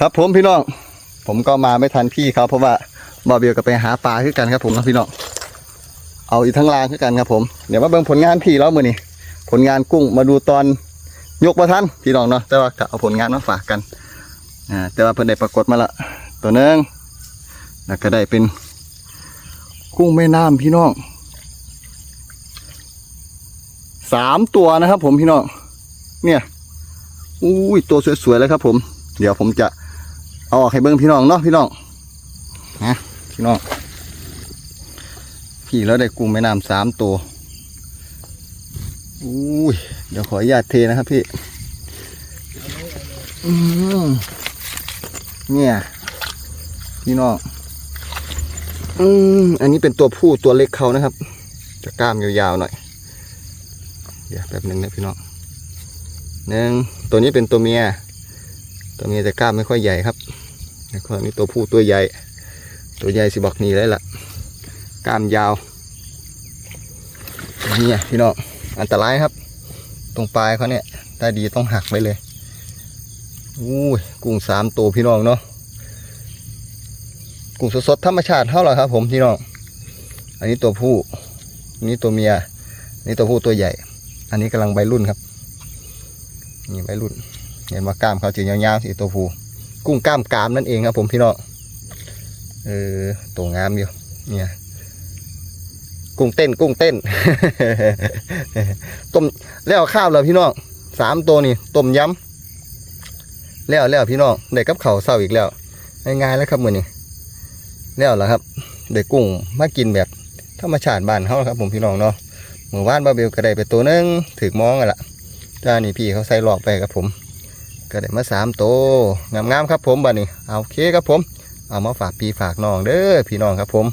ครับผมพี่น้อง ผมก็มาไม่ทันพี่เขาเพราะว่าบอเบียวก็ไปหาปลาขึ้นกันครับผมนะพี่น้องเอาอีกทั้งรางขึ้นกันครับผมเดี๋ยวมาเบิ่งผลงานพี่แล้วมือนี่ผลงานกุ้งมาดูตอนยกประทันพี่น้องเนาะแต่ว่าก็เอาผลงานมาฝากกันอ่าแต่ว่าเพิ่นได้ปรากฏมาละตัวนึงแล้วก็ได้เป็นกุ้งแม่น้ำพี่น้องสามตัวนะครับ ผมพี่น้องเนี่ยอุ้ยตัวสวยๆเลยครับ ผม เดี๋ยวผมจะ เอาออกให้เบิ้งพี่น้องเนาะพี่น้องนะพี่น้องพี่แล้วได้กุ้งแม่น้ำสามตัวอุ้ยเดี๋ยวขออนุญาตเทนะครับพี่เนี่ย พี่น้องอืมอันนี้เป็นตัวผู้ตัวเล็กเขานะครับ จะกล้ามยาวๆหน่อยเดี๋ยวแป๊บหนึ่งนะพี่น้องหนึ่งตัวนี้เป็นตัวเมีย ตัวเมียจะกล้ามไม่ค่อยใหญ่ครับแล้วก็นี่ตัวผู้ตัวใหญ่ ตัวใหญ่สิบอกนี่เลยล่ะกล้ามยาวนี่พี่น้องอันตรายครับ ตรงปลายเขาเนี่ยถ้าดีต้องหักไว้เลยอู้ยกุ้งสามตัวพี่น้องเนาะกุ้งสดๆธรรมชาติเท่าไหร่ครับ ผมพี่น้องอันนี้ตัวผู้อันนี้ตัวเมียอันนี้ตัวผู้ตัวใหญ่ อันนี้กำลังใบรุ่นครับนี่ใบรุ่น เห็นว่ากล้ามเขาจะยาวๆสิตัวผู้กุ้งกล้ามกามนั่นเองครับผมพี่น้องเออตัวงามอยู่เนี่ยกุ้งเต้นกุ้งเต้นต้มแล้วข้าวแล้วพี่น้องสามตัวนี่ต้มยำแล้วแล้วพี่น้องได้กับเขาเศร้าอีกแล้วง่ายๆแล้วครับมือนี้แล้วแล้วครับได้กุ้งมากินแบบธรรมชาติบ้านเขาครับ ผมพี่น้องเนาะหมู่บ้านบาเบลก็ได้ไปตัวนึงถือมองกันละจ้านี่พี่เขาใส่หลอกไปครับผม ก็ได้มาสามโตงามๆครับผมบัดนี้เอาโอเคครับผม เอามาฝากพี่ฝากน้องเด้อพี่น้องครับผม